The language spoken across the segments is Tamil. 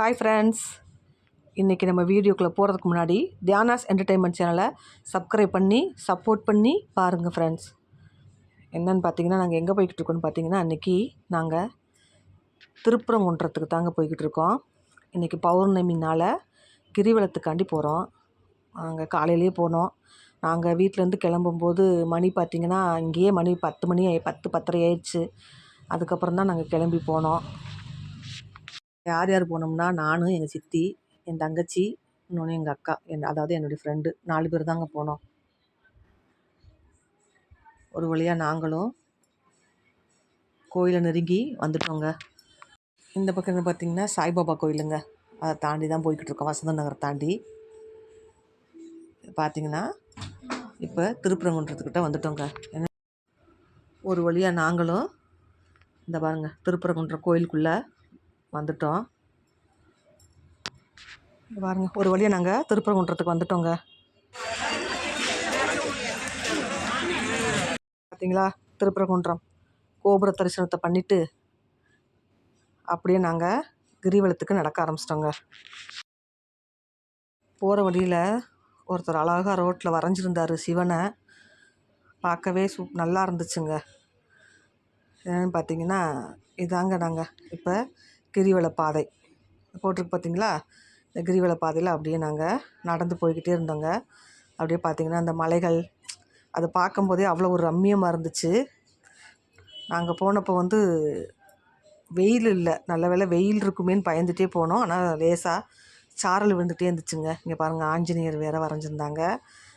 ஹாய் ஃப்ரெண்ட்ஸ் இன்றைக்கி நம்ம வீடியோக்குள்ளே போகிறதுக்கு முன்னாடி தியானாஸ் என்டர்டெயின்மெண்ட் சேனலை சப்ஸ்கிரைப் பண்ணி சப்போர்ட் பண்ணி பாருங்கள் ஃப்ரெண்ட்ஸ் என்னென்னு பார்த்தீங்கன்னா நாங்கள் எங்கே போய்கிட்டு இருக்கோம்னு பார்த்தீங்கன்னா அன்றைக்கி நாங்கள் திருப்புறங்குன்றத்துக்கு தாங்க போய்கிட்டு இருக்கோம். இன்றைக்கி பௌர்ணமினால் கிரிவலத்துக்காண்டி போகிறோம் நாங்கள் காலையிலேயே போனோம். நாங்கள் வீட்டிலேருந்து கிளம்பும்போது மணி பார்த்திங்கன்னா இங்கேயே மணி பத்து மணி பத்து பத்தரை ஆயிடுச்சு. அதுக்கப்புறம் தான் நாங்கள் கிளம்பி போனோம். யார் யார் போனோம்னா நானும் எங்கள் சித்தி என் தங்கச்சி இன்னொன்று எங்கள் அக்கா என் அதாவது என்னுடைய ஃப்ரெண்டு நாலு பேர் தாங்க போனோம். ஒரு வழியாக நாங்களும் கோயிலை நெருங்கி வந்துட்டோங்க. இந்த பக்கம் பார்த்திங்கன்னா பார்த்தீங்கன்னா சாய்பாபா கோயிலுங்க. அதை தாண்டி தான் போய்கிட்டு இருக்கோம். வசந்த நகர் தாண்டி. பார்த்தீங்கன்னா இப்போ திருப்பரங்குன்றத்துக்கிட்ட வந்துட்டோங்க. என்ன? ஒரு வழியாக நாங்களும் இந்த பாருங்க திருப்பரங்குன்ற கோயிலுக்குள்ளே வந்துட்டோம். பாருங்க ஒரு வழியாக நாங்கள் திருப்பரங்குன்றத்துக்கு வந்துட்டோங்க. பார்த்தீங்களா திருப்பரங்குன்றம் கோபுர தரிசனத்தை பண்ணிவிட்டு அப்படியே நாங்கள் கிரிவலத்துக்கு நடக்க ஆரம்பிச்சிட்டோங்க. போகிற வழியில் ஒருத்தர் அழகாக ரோட்டில் வரைஞ்சிருந்தார் சிவனை. பார்க்கவே சூப் நல்லா இருந்துச்சுங்க. என்னென்னு பார்த்தீங்கன்னா இதாங்க நாங்கள் இப்போ கிரிவல பாதை போட்டிருக்கு பார்த்தீங்களா? இந்த கிரிவல பாதையில் அப்படியே நாங்கள் நடந்து போய்கிட்டே இருந்தோங்க. அப்படியே பார்த்தீங்கன்னா அந்த மலைகள் அதை பார்க்கும்போதே அவ்வளோ ஒரு ரம்மியமாக இருந்துச்சு. நாங்கள் போனப்போ வந்து வெயில் இல்லை. நல்ல வேலை வெயில் இருக்குமேன்னு பயந்துகிட்டே போனோம். ஆனால் லேசாக சாரல் விழுந்துகிட்டே இருந்துச்சுங்க. இங்கே பாருங்கள் ஆஞ்சநேயர் வேறு வரைஞ்சிருந்தாங்க.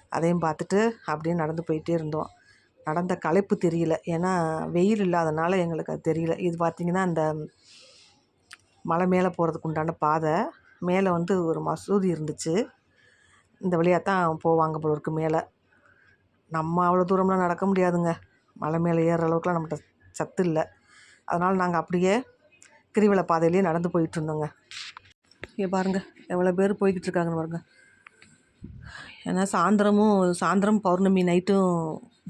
அதையும் பார்த்துட்டு அப்படியே நடந்து போயிட்டே இருந்தோம். நடந்த களைப்பு தெரியல. ஏன்னா வெயில் இல்லாதனால எங்களுக்கு அது தெரியல. இது பார்த்திங்கன்னா அந்த மலை மேலே போகிறதுக்கு உண்டான பாதை. மேலே வந்து ஒரு மசூதி இருந்துச்சு. இந்த வழியாக தான் போவாங்க போல இருக்கு மேலே. நம்ம அவ்வளோ தூரம்லாம் நடக்க முடியாதுங்க. மலை மேலே ஏறுற அளவுக்குலாம் நம்மகிட்ட சத்து இல்லை. அதனால் நாங்கள் அப்படியே கிரிவல பாதையிலேயே நடந்து போயிட்டுருந்தோங்க இங்கே பாருங்கள் எவ்வளோ பேர் போய்கிட்டு இருக்காங்கன்னு பாருங்க. ஏன்னா சாயந்தரமும் சாயந்தரம் பௌர்ணமி நைட்டும்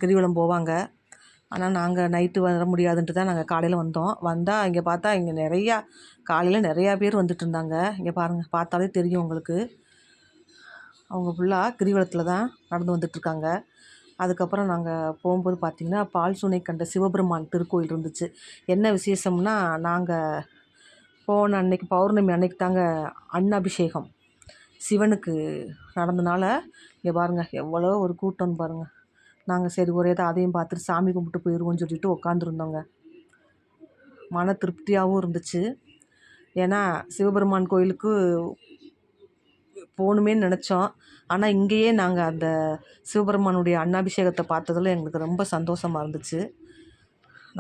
கிரிவலம் போவாங்க. ஆனால் நாங்கள் நைட்டு வர முடியாதுன்ட்டு தான் நாங்கள் காலையில் வந்தோம். வந்தால் இங்கே பார்த்தா இங்கே நிறையா காலையில் நிறையா பேர் வந்துட்டு இருந்தாங்க. இங்கே பாருங்கள் பார்த்தாலே தெரியும் உங்களுக்கு. அவங்க ஃபுல்லாக கிரிவலத்தில் தான் நடந்து வந்துட்டுருக்காங்க அதுக்கப்புறம் நாங்கள் போகும்போது பார்த்திங்கன்னா பால் சுனை கண்ட சிவபெருமான் திருக்கோயில் இருந்துச்சு. என்ன விசேஷம்னா நாங்கள் போன அன்னைக்கு பௌர்ணமி அன்னைக்கு தாங்க அன்னாபிஷேகம். சிவனுக்கு நடந்தனால இங்கே பாருங்கள் எவ்வளோ ஒரு கூட்டம்னு பாருங்கள் நாங்கள் சரி ஒரே தான் அதையும் பார்த்துட்டு சாமி கும்பிட்டு போயிடுவோம்னு சொல்லிட்டு உட்காந்துருந்தோங்க மன திருப்தியாகவும் இருந்துச்சு. ஏன்னா சிவபெருமான் கோயிலுக்கு போகணுமேன்னு நினச்சோம். ஆனால் இங்கேயே நாங்கள் அந்த சிவபெருமானுடைய அன்னாபிஷேகத்தை பார்த்ததில் எங்களுக்கு ரொம்ப சந்தோஷமாக இருந்துச்சு.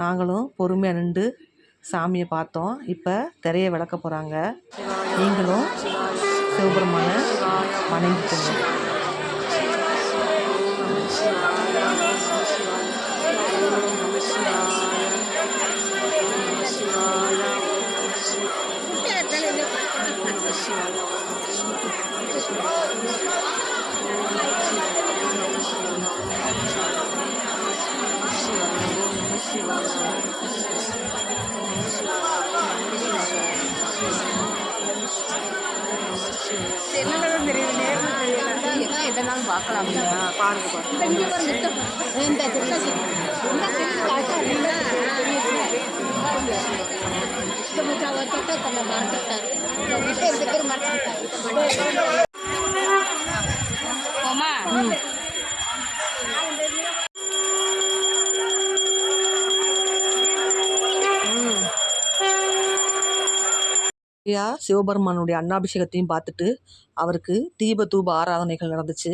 நாங்களும் பொறுமையாக நின்று சாமியை பார்த்தோம். இப்போ திரையை விளக்க போகிறாங்க நீங்களும் சிவபெருமானை வணங்கிக்கோங்க எதனாலும் பார்க்கலாம் பாருங்க பாருங்க இந்த நிறையா சிவபெருமானுடைய அன்னாபிஷேகத்தையும் பார்த்துட்டு அவருக்கு தீப தூப ஆராதனைகள் நடந்துச்சு.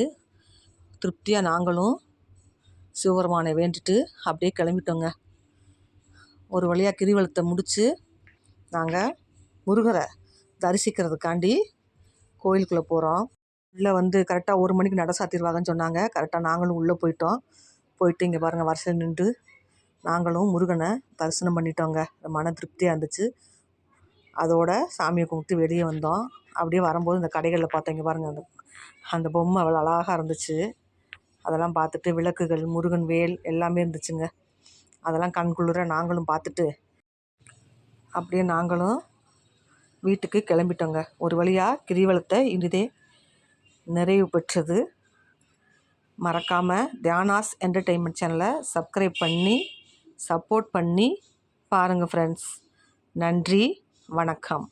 திருப்தியாக நாங்களும் சிவபெருமானை வேண்டிட்டு அப்படியே கிளம்பிட்டோங்க. ஒரு வழியாக கிரிவலத்தை முடித்து நாங்கள் முருகரை தரிசிக்கிறதுக்காண்டி கோயிலுக்குள்ளே போகிறோம் உள்ளே வந்து கரெக்டாக ஒரு மணிக்கு நட சாத்திடுவாங்கன்னு சொன்னாங்க. கரெக்டாக நாங்களும் உள்ளே போயிட்டோம். போயிட்டு இங்கே பாருங்கள் வரிசையில் நின்று நாங்களும் முருகனை தரிசனம் பண்ணிட்டோங்க. மன திருப்தியாக இருந்துச்சு. அதோட சாமியை கும்பிட்டு வெளியே வந்தோம். அப்படியே வரும்போது இந்த கடைகளில் பார்த்தோம். இங்கே பாருங்கள் அந்த அந்த பொம்மை அவ்வளோ அழகாக இருந்துச்சு. அதெல்லாம் பார்த்துட்டு விளக்குகள் முருகன் வேல் எல்லாமே இருந்துச்சுங்க. அதெல்லாம் கண்குளிர நாங்களும் பார்த்துட்டு அப்படியே நாங்களும் வீட்டுக்கு கிளம்பிட்டோங்க. ஒரு வழியாக கிரிவலத்தை இனிதே நிறைவு பெற்றது. மறக்காமல் தியானாஸ் என்டர்டெயின்மெண்ட் சேனலை சப்ஸ்கிரைப் பண்ணி சப்போர்ட் பண்ணி பாருங்கள் ஃப்ரெண்ட்ஸ் நன்றி. வணக்கம்.